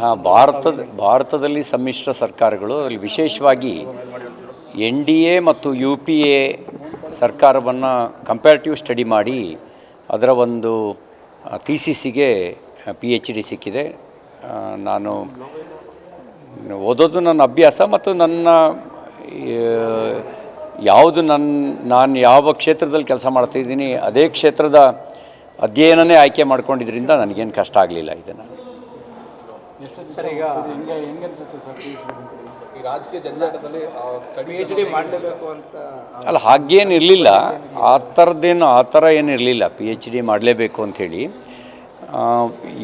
ಹಾಂ ಭಾರತದ ಭಾರತದಲ್ಲಿ ಸಮ್ಮಿಶ್ರ ಸರ್ಕಾರಗಳು ಅಲ್ಲಿ ವಿಶೇಷವಾಗಿ ಎನ್ ಡಿ ಎ ಮತ್ತು ಯು ಪಿ ಎ ಸರ್ಕಾರವನ್ನು ಕಂಪ್ಯಾರಿಟಿವ್ ಸ್ಟಡಿ ಮಾಡಿ ಅದರ ಒಂದು ಥೀಸಿಸಿಗೆ ಪಿ ಎಚ್ ಡಿ ಸಿಕ್ಕಿದೆ. ನಾನು ಓದೋದು ನನ್ನ ಅಭ್ಯಾಸ ಮತ್ತು ನನ್ನ ಯಾವುದು ನನ್ನ ನಾನು ಯಾವ ಕ್ಷೇತ್ರದಲ್ಲಿ ಕೆಲಸ ಮಾಡ್ತಾಯಿದ್ದೀನಿ ಅದೇ ಕ್ಷೇತ್ರದ ಅಧ್ಯಯನನೇ ಆಯ್ಕೆ ಮಾಡ್ಕೊಂಡಿದ್ದರಿಂದ ನನಗೇನು ಕಷ್ಟ ಆಗಲಿಲ್ಲ ಇದನ್ನು. ಸರ್ ಈಗ ಹೆಂಗೆ ಹೆಂಗೆ ಅನ್ಸುತ್ತೆ ಸರ್ ಈ ರಾಜಕೀಯ ಜಂಜಾಟದಲ್ಲಿ ಪಿ ಎಚ್ ಡಿ ಮಾಡಲೇಬೇಕು ಅಂತ ಅಲ್ಲ ಹಾಗೇನು ಇರಲಿಲ್ಲ. ಆ ಥರದ್ದೇನು ಆ ಥರ ಏನು ಇರಲಿಲ್ಲ. ಪಿ ಎಚ್ ಡಿ ಮಾಡಲೇಬೇಕು ಅಂಥೇಳಿ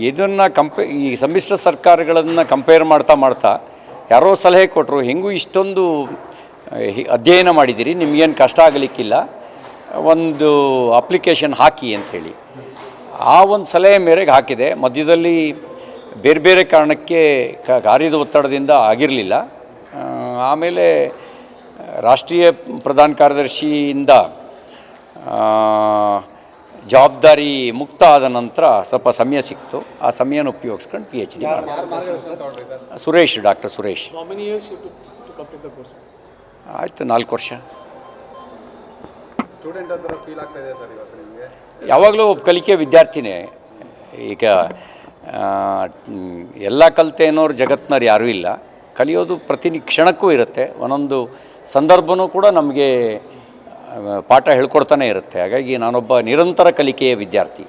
ಇದನ್ನು ಕಂಪೆ ಈ ಸಮ್ಮಿಶ್ರ ಸರ್ಕಾರಗಳನ್ನು ಕಂಪೇರ್ ಮಾಡ್ತಾ ಮಾಡ್ತಾ ಯಾರೋ ಸಲಹೆ ಕೊಟ್ಟರು ಹೆಂಗೂ ಇಷ್ಟೊಂದು ಹಿ- ಅಧ್ಯಯನ ಮಾಡಿದ್ದೀರಿ ನಿಮಗೇನು ಕಷ್ಟ ಆಗಲಿಕ್ಕಿಲ್ಲ. ಒಂದು ಅಪ್ಲಿಕೇಶನ್ ಹಾಕಿ ಅಂಥೇಳಿ ಆ ಒಂದು ಸಲಹೆ ಮೇರೆಗೆ ಹಾಕಿದೆ. ಮಧ್ಯದಲ್ಲಿ ಬೇರೆ ಬೇರೆ ಕಾರಣಕ್ಕೆ ಕಾರ್ಯದ ಒತ್ತಡದಿಂದ ಆಗಿರಲಿಲ್ಲ. ಆಮೇಲೆ ರಾಷ್ಟ್ರೀಯ ಪ್ರಧಾನ ಕಾರ್ಯದರ್ಶಿಯಿಂದ ಜವಾಬ್ದಾರಿ ಮುಕ್ತ ಆದ ನಂತರ ಸ್ವಲ್ಪ ಸಮಯ ಸಿಕ್ತು. ಆ ಸಮಯನ ಉಪಯೋಗಿಸ್ಕೊಂಡು P H D Suresh doctor Suresh. ಆಯಿತು ನಾಲ್ಕು ವರ್ಷ. ಯಾವಾಗಲೂ ಒಬ್ಬ ಕಲಿಕೆ ವಿದ್ಯಾರ್ಥಿನೇ. ಈಗ ಎಲ್ಲ ಕಲಿತೇನೋರು ಜಗತ್ತಿನವ್ರು ಯಾರೂ ಇಲ್ಲ. ಕಲಿಯೋದು ಪ್ರತಿ ಕ್ಷಣಕ್ಕೂ ಇರುತ್ತೆ. ಒಂದೊಂದು ಸಂದರ್ಭನೂ ಕೂಡ ನಮಗೆ ಪಾಠ ಹೇಳ್ಕೊಡ್ತಾನೆ ಇರುತ್ತೆ. ಹಾಗಾಗಿ ನಾನೊಬ್ಬ ನಿರಂತರ ಕಲಿಕೆಯ ವಿದ್ಯಾರ್ಥಿ.